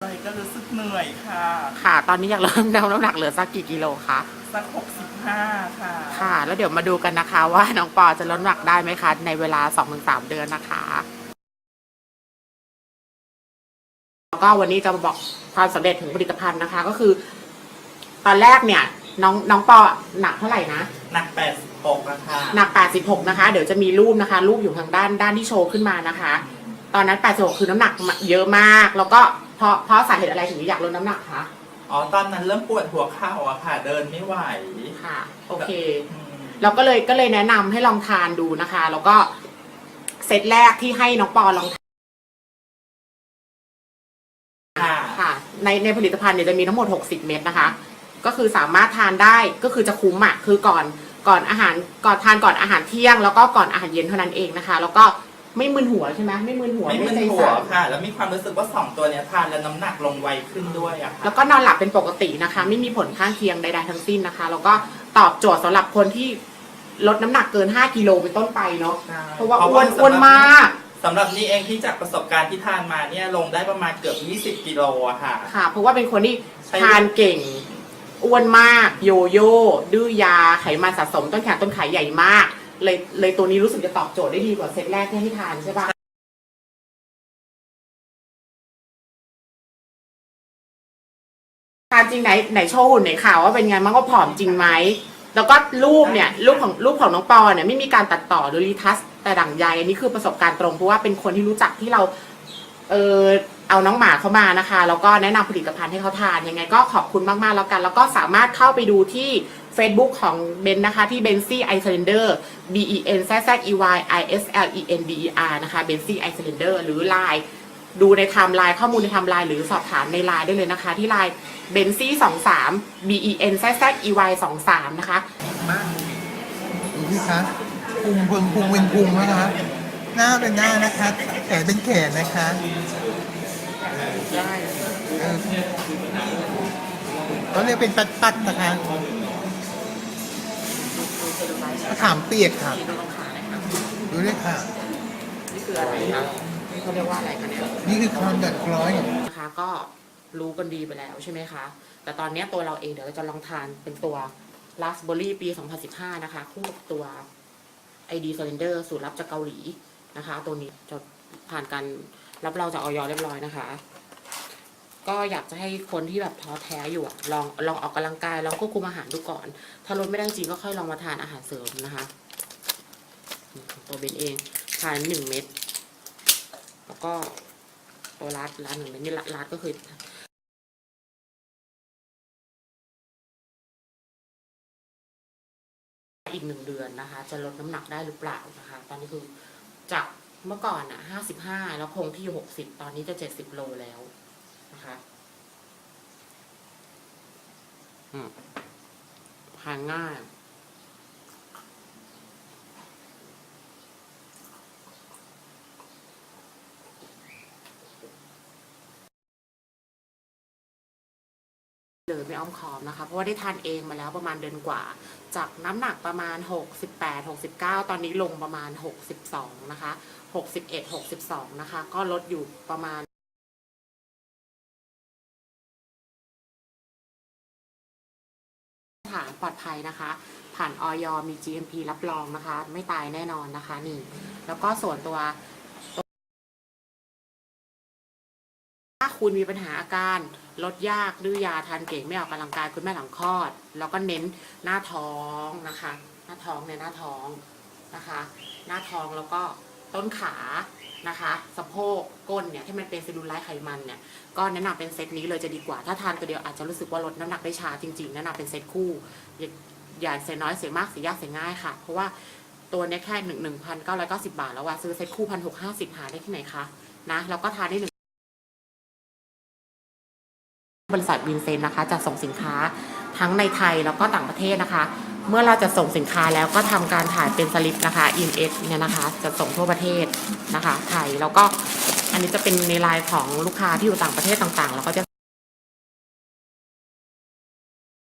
ไปก็รู้สึกเหนื่อยค่ะ ค่ะ ตอนนี้อยากลดน้ำหนักเหลือสักกี่กิโลคะ สักหกสิบห้าค่ะ ค่ะ แล้วเดี๋ยวมาดูกันนะคะว่าน้องปอจะลดน้ำหนักได้ไหมคะ ในเวลา 2-3 เดือนนะคะแล้วก็วันนี้จะมาบอกความสำเร็จถึงผลิตภัณฑ์นะคะ ก็คือ ตอนแรกเนี่ย น้องน้องปอหนักเท่าไหร่นะ หนักแปดสิบหกอะค่ะ หนัก 86 นะคะ เดี๋ยวจะมีรูปนะคะ รูปอยู่ทางด้านด้านที่โชว์ขึ้นมานะคะ ตอนนั้น 86 คือน้ำหนักเยอะมาก แล้วก็เพ ราะเพราะสาเหตุอะไรถึงอยากลดน้ำหนักคะอ๋อตอนนั้นเริ่มปวดหัวเข่าอะค่ะ เดินไม่ไหวค่ะ โอเค อืมเราก็เลยก็เลยแนะนำให้ลองทานดูนะคะ แล้วก็เซตแรกที่ให้น้องปอลองทานค่ะ ค่ะ ในในผลิตภัณฑ์เนี่ยจะมีทั้งหมด 60 เม็ดนะคะ ก็คือสามารถทานได้ก็คือจะคุ้มอะคือก่อนก่อนอาหารก่อนทานก่อนอาหารเที่ยง แล้วก็ก่อนอาหารเย็นเท่านั้นเองนะคะ แล้วก็ ไม่มึนหัวใช่ไหมไม่มึนหัวไม่มึนใจหัวสั่นค่ะ แล้วมีความรู้สึกว่าสองตัวเนี้ยทานแล้วน้ำหนักลงไวขึ้นด้วยอะค่ะแล้วก็นอนหลับเป็นปกตินะคะ ไม่มีผลข้างเคียงใดๆทั้งสิ้นนะคะ แล้วก็ตอบโจทย์สำหรับคนที่ลดน้ำหนักเกิน 5กิโลเป็นต้นไปเนาะใช่เพราะว่าอ้วนอ้วนมาก สำหรับนี่เองที่จากประสบการณ์ที่ทานมาเนี่ยลงได้ประมาณเกือบ 20กิโลอะค่ะ ค่ะ เพราะว่าเป็นคนที่ใช่ทานเก่งอ้วนมาก โยโย่ดื้อยาไขมันสะสมต้นแขนต้นขาใหญ่มาก เลยเลยตัวนี้รู้สึกจะตอบโจทย์ได้ดีกว่าเซตแรกที่ให้ทานใช่ปะทานจริงไหนไหนโชว์หุ่นไหนข่าวว่าเป็นไงมันก็ผอมจริงไหมแล้วก็รูปเนี่ยรูปของรูปของน้องปอเนี่ยไม่มีการตัดต่อหรือรีทัชแต่ดั่งใยอันนี้คือประสบการณ์ตรงเพราะว่าเป็นคนที่รู้จักที่เราเออเอาน้องหมาเข้ามานะคะ แล้วก็แนะนำผลิตภัณฑ์ให้เขาทานยังไงก็ขอบคุณมากๆแล้วกัน แล้วก็สามารถเข้าไปดูที่ Facebook ของเบนนะคะ ที่เบนซี่ไอซ์เลนเดอร์ B E N Z Z E Y I S L E N D E R นะคะเบนซี่ไอซ์เลนเดอร์หรือ Line ดูในไทม์ไลน์ข้อมูลในไทม์ไลน์หรือสอบถามในไลน์ได้เลยนะคะ ที่ไลน์เบนซี่สองสาม B E N Z Z E Y สองสามนะคะดูสิคะพุงพุงพุงเป็นพุงนะคะ หน้าเป็นหน้านะคะแขนเป็นแขนนะคะเออเขาเรียกเป็นปัดปัดๆนะคะ มะขามเปียกค่ะ ดูด้วยค่ะ นี่คืออะไรคะนี่เขาเรียกว่าอะไรคะเนี่ยนี่คือความดัดกร้อย นะคะก็รู้กันดีไปแล้วใช่ไหมคะ แต่ตอนเนี้ยตัวเราเองเดี๋ยวเราจะลองทานเป็นตัว Raspberry ปี 2015 นะคะ คู่กับตัว ID Cylinder สูตรลับจากเกาหลีนะคะ ตัวนี้จะผ่านการรับเราจากออยเรียบร้อยนะคะ ก็อยากจะให้คนที่แบบท้อแท้อยู่อะลองลองออกกำลังกายลองควบคุมอาหารดูก่อน ถ้าลดไม่ได้จริงก็ค่อยลองมาทานอาหารเสริมนะคะตัวเบนเองทานหนึ่งเม็ดแล้วก็ตัวรัดรัดหนึ่งเม็ดนี่รัดก็คืออีกหนึ่งเดือนนะคะ จะลดน้ำหนักได้หรือเปล่านะคะ ตอนนี้คือจากเมื่อก่อนอะห้าสิบห้าแล้วคงที่หกสิบตอนนี้จะเจ็ดสิบโลแล้ว นะคะอืมทานง่าย เลยไม่อ้อมค้อมนะคะ เพราะว่าได้ทานเองมาแล้วประมาณเดือนกว่า จากน้ำหนักประมาณ 68 69 ตอนนี้ลงประมาณ 62 นะคะ 61 62 นะคะ ก็ลดอยู่ประมาณ ลอดภัยนะคะ ผ่านออยมี GMP รับรองนะคะ ไม่ตายแน่นอนนะคะนี่ แล้วก็ส่วนตัว ถ้าคุณมีปัญหาอาการลดยากดื้อยาทานเก่งไม่ออกกำลังกายคุณแม่หลังคลอด แล้วก็เน้นหน้าท้องนะคะ หน้าท้องในยหน้าท้องนะคะ หน้าท้องแล้วก็ต้นขา นะคะสะโพกก้นเนี่ยที่มันเป็นเซลลูไลท์ไขมันเนี่ยก็แนะนำเป็นเซตนี้เลยจะดีกว่า ถ้าทานตัวเดียวอาจจะรู้สึกว่าลดน้ำหนักได้ช้าจริงๆแนะนำเป็นเซตคู่อย่าอย่าเสียน้อยเสียมากเสียยากเสียง่ายค่ะ เพราะว่าตัวเนี้ยแค่หนึ่งหนึ่งพันเก้าร้อยเก้าสิบาทแล้วว่าซื้อเซตคู่พันหกห้าสิบหาได้ที่ไหนคะนะแล้วก็ทานได้หนึ่งบริษัทวินเซนนะคะจะส่งสินค้าทั้งในไทยแล้วก็ต่างประเทศนะคะ เมื่อเราจะส่งสินค้าแล้วก็ทำการถ่ายเป็นสลิปนะคะ INS เนี่ยนะคะ จะส่งทั่วประเทศนะคะไทยแล้วก็อันนี้จะเป็นในไลน์ของลูกค้าที่อยู่ต่างประเทศต่างๆแล้วก็จะ